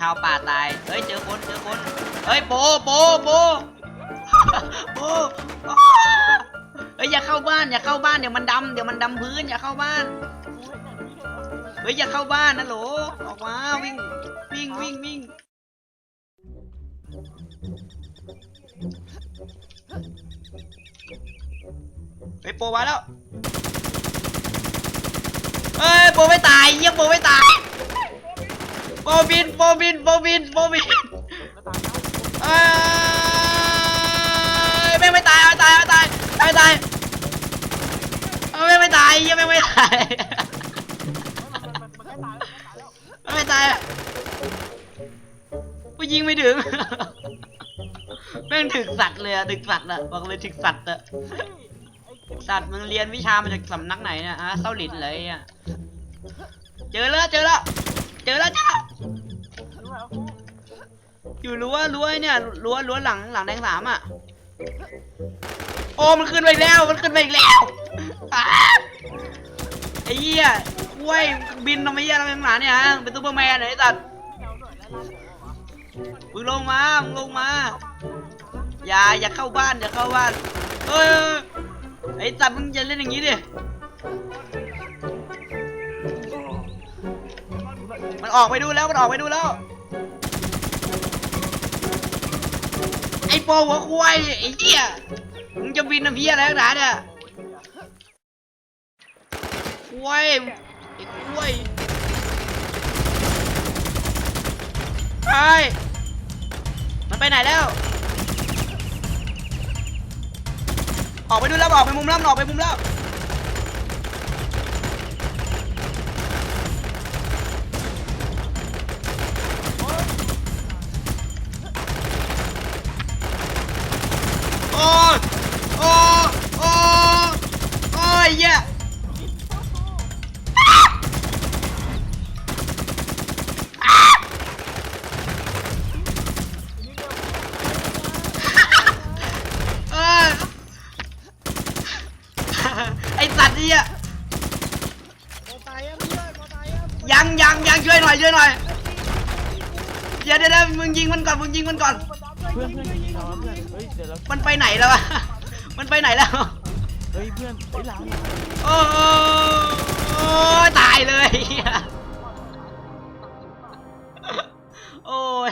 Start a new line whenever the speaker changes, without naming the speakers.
ชาวป่าตาย เฮ้ยเจอคนเจอคน เฮ้ยโปโปโปโปเฮ้ยอย่าเข้าบ้านอย่าเข้าบ้านเดี๋ยวมันดำเดี๋ยวมันดำพื้นอย่าเข้าบ้าน เฮ้ยอย่าเข้าบ้านนะโหลออกมาวิ่งวิ่งวิ่งวิ่งเฮ้ยโปมาแล้วเฮ้ยโปไม่ตายเยี่ยโปไม่ตาย โปบินโปบินโปบินโปบินเอ้ยแม่งไม่ตายไม่ตายไม่ตายไม่ตายเอ้ยแม่งไม่ตายยังแม่งไม่ตายไม่ตายกูยิงไม่ถึงแม่งถึกสัตว์เลยอะถึกสัตว์อะบอกเลยถึกสัตว์อะสัตว์มึงเรียนวิชามาจากสำนักไหนเนี่ยฮะเซาหลินเลยอะเจอแล้วเจอแล้ว อยู่รั้วรั้วเนี่ยรั้วรั้วหลังหลังแดงสามอะ โอ้มันขึ้นไปอีกแล้วมันขึ้นไปอีกแล้วอ้าไอ้เหี้ยกล้วยบินทำไมเหี้ยอะไรข้างหลังเนี่ยฮะเป็นซูเปอร์แมนเหรอไอ้สัตว์มึงลงมามึงลงมา อย่าอย่าเข้าบ้านอย่าเข้าบ้านเอ้ยไอ้สัตว์มึงอย่าเล่นอย่างนี้ดิมันออกไปดูแล้วมันออกไปดูแล้ว ไอ้โปหัวควายไอ้เหี้ยมึงจะบินน้ำเพี้ยอะไรกันาเนี่ยควายไอ้ควายไอ้มันไปไหนแล้ว ออกไปดูแล้วออกไปมุมแล้วออกไปมุมแล้ว ไอสัตว์นี่อะยังยังยังช่วยหน่อยช่วยหน่อยเดี๋ยวเดี๋ยวมึงยิงมันก่อนมึงยิงมันก่อนมันไปไหนแล้วอะมันไปไหนแล้ว
เฮ้ยเพื่อนไอ้หลัง
โอ้โอ้ตายเลย โอ้ย